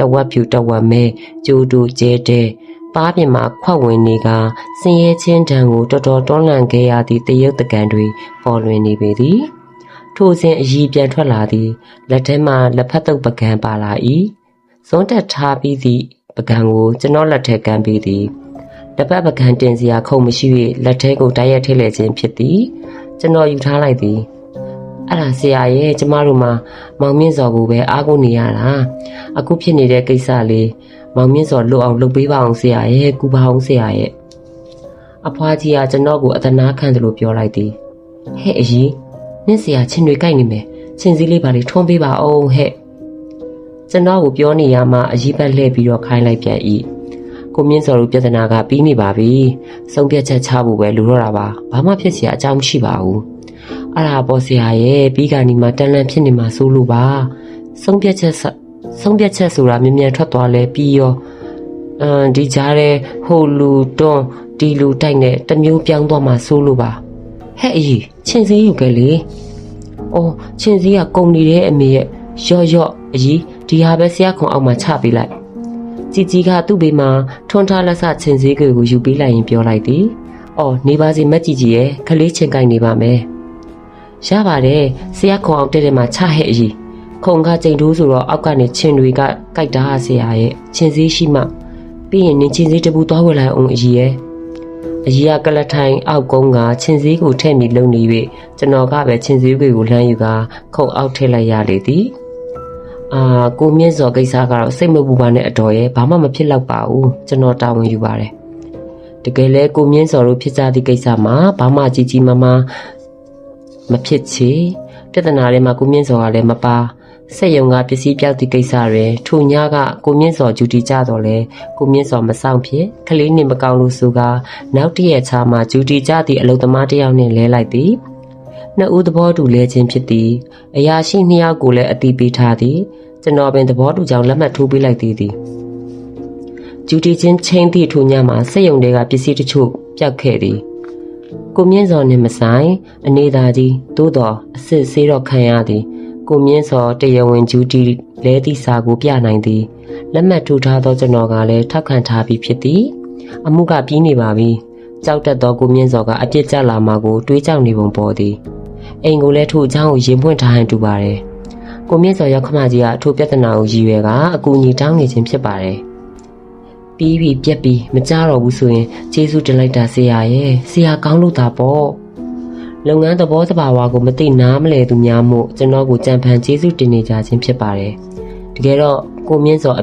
တဝက်ဖြူတဝက်မဲကျိုးတူကျဲတဲ့ပါးပြင်မှာခွက်ဝင်နေကစင်ရဲချင်းတံကိုတော်တော်တွန်းလှန်ခဲ့ရသည့်တရုတ်တကန်တွေပေါ်လွင်နေပေသည်ထိုစဉ်အည်ပြန်ထွက်လာသည်လက်ထဲမှလက်ဖက်တုပ်ပကံပါလာ၏ဇွန်းတက်ထားပြီးသည့်ပကံကိုကျွန်တော်လက်ထဲကမ်းပေးသည်တစ်ပတ်ပကံတင်စရာခုံမရှိ၍လက်ထဲကိုတိုက်ရိုက်ထည့်လဲခြင်းဖြစ်သည်ကျွန်တော်ယူထားလိုက်သည် အဲ့ဒါဆရာရဲ့ကျမတို့မှာမောင်မြင့်စော်ကိုပဲအားကိုးနေရတာအခုဖြစ်နေတဲ့ကိစ္စလေးမောင်မြင့်စော်လွတ်အောင်လုပ်ပေးပါအောင်ဆရာရဲ့ကူပါအောင်ဆရာရဲ့အဖွားကြီးကကျွန်တော်ကိုအတနာခံတယ်လို့ပြောလိုက်သည်ဟဲ့အကြီးနင့်ဆရာချင်းတွေကြိုက်နေမယ်ချင်းစည်းလေးပါလေးထွန်းပေးပါအောင်ဟဲ့ကျွန်တော်ကိုပြောနေရမှအကြီးပတ်လှည့်ပြီးတော့ခိုင်းလိုက်ပြန်၏ကိုမြင့်စော်တို့ပြဿနာကပြီးနေပါပြီဆုံးဖြတ်ချက်ချဖို့ပဲလူတော့တာပါဘာမှဖြစ်စရာအကြောင်းမရှိပါဘူး အဲ့ဒါပေါ်ဆရာရဲ့ပြီးကနီမှာတန်လန့်ဖြစ်နေမှာစိုးလို့ပါဆုံးဖြတ်ချက်ဆဆုံးဖြတ်ချက်ဆိုတာမြင်မြန်ထွက်သွားလဲပြီးရောအမ်ဒီကြားတဲ့ဟိုလူတွန်းဒီလူတိုက်နဲ့တစ်မျိုးပြောင်းသွားမှာစိုးလို့ပါဟဲ့အကြီးချင်းစည်းယူခဲ့လေ ။အော်ချင်းစည်းကကုံနေတဲ့အမေရဲ့ရော့ရော့အကြီးဒီဟာပဲဆရာခွန်အောက်မှာချပေးလိုက်။ជីជីကသူ့ဘေးမှာထွန်းထားလက်စချင်းစည်းကိုယူပေးလိုက်ရင်ပြောလိုက်သည်။အော်နေပါစီမက်ជីជីရဲ့ခလေးချင်းကိုက်နေပါမယ်။ ရပါတယ်ဆရာခွန်အောက်တဲ့ထဲမှာချဟဲ့အကြီးခုံကကြိမ်တိုးဆိုတော့အောက်ကနေချင်းတွေကကိုက်တာဆရာရဲ့ချင်းစည်းရှိမှပြီးရင်နင်ချင်းစည်းတစ်ပူသွားဝယ်လိုက်အောင်အကြီးရဲ့အကြီးကကလထိုင်အောက်ကုန်းကချင်းစည်းကိုထည့်ပြီးလုံနေ၍ကျွန်တော်ကပဲချင်းစည်းကိုလှမ်းယူကခုံအောက်ထည့်လိုက်ရလေသည်အာကိုမြင့်စော်ကိစ္စကတော့စိတ်မပူပါနဲ့အတော်ရဲ့ဘာမှမဖြစ်တော့ပါဘူးကျွန်တော်တာဝန်ယူပါတယ်တကယ်လဲကိုမြင့်စော်တို့ဖြစ်ကြသည့်ကိစ္စမှာဘာမှကြီးကြီးမားမား မဖြစ်ချေပြဿနာတွေမှာကိုမြင့်စော်ကလည်းမပါစက်ယုံကပစ္စည်းပြောက်သည့်ကိစ္စတွေထူညကကိုမြင့်စော်ဂျူတီကြတော့လဲကိုမြင့်စော်မဆောင်ဖြစ်ခလေးနေမကောင်းလို့ဆိုကနောက်တည့်ရက်ချာမှာဂျူတီကြသည့်အလုသမားတစ်ယောက်နဲ့လဲလိုက်သည်နှစ်ဦးသဘောတူလဲခြင်းဖြစ်သည်အရာရှိနှစ်ယောက်ကိုလည်းအတိပေးထားသည်ကျွန်တော်ပင်သဘောတူကြောင်းလက်မှတ်ထိုးပေးလိုက်သည်သည်ဂျူတီချင်းချင်းသည့်ထူညမှာစက်ယုံတွေကပစ္စည်းတချို့ပျောက်ခဲ့သည် ကိုမြင့်စော်နှင့်မဆိုင်အနေသာကြီးသို့တော်အစစ်ဆေးတော့ခံရသည် ကိုမြင့်စော်တရားဝင်ဂျူတီလဲသည့်စာကိုပြနိုင်သည်လက်မှတ်ထိုးထားသောကျွန်တော်ကလည်းထောက်ခံထားပြီးဖြစ်သည် အမှုကပြီးနေပါပြီကြောက်တတ်သောကိုမြင့်စော်ကအပြစ်ကျလာမှာကိုတွေးကြောက်နေပုံပေါ်သည်အိမ်ကိုလည်းထို့အကြောင်းကိုရင်ပွင့်ထားဟန်တူပါတယ်ကိုမြင့်စော်ရောက်ခမကြီးကအထိုပြဿနာကိုရည်ရွယ်ကအကူအညီတောင်းနေခြင်းဖြစ်ပါတယ် ပြီးပြီပြက်ပြီမကြတော့ဘူးဆိုရင်ကျေးဇူးတင်လိုက်တာဆရာရဲ့ဆရာကောင်းလို့သာပေါ့လုပ်ငန်းသဘောတဘာဝကိုမသိနားမလဲသူများမို့ကျွန်တော်ကိုကြံဖန်ကျေးဇူးတင်နေကြခြင်းဖြစ်ပါတယ်တကယ်တော့ကိုမြင့်စော်